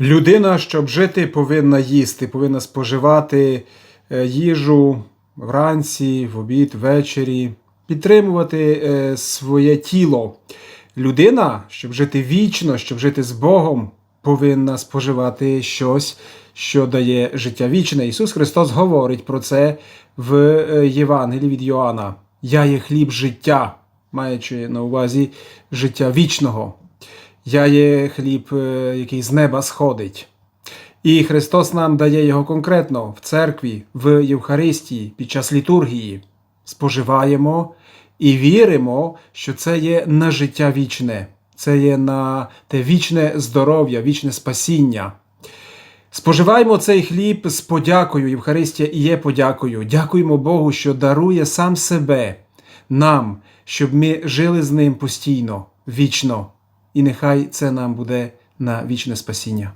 Людина, щоб жити, повинна їсти, повинна споживати е, їжу вранці, в обід, ввечері, підтримувати е, своє тіло. Людина, щоб жити вічно, щоб жити з Богом, повинна споживати щось, що дає життя вічне. Ісус Христос говорить про це в е, Євангелії від Йоанна. Я є хліб життя, маючи на увазі життя вічного. Я є хліб, е, який з неба сходить. І Христос нам дає його конкретно в церкві, в Євхаристії, під час літургії. Споживаємо і віримо, що це є на життя вічне, це є на те вічне здоров'я, вічне спасіння. Споживаємо цей хліб з подякою. Євхаристія і є подякою. Дякуємо Богу, що дарує сам себе нам, щоб ми жили з ним постійно, вічно. І нехай це нам буде на вічне спасіння.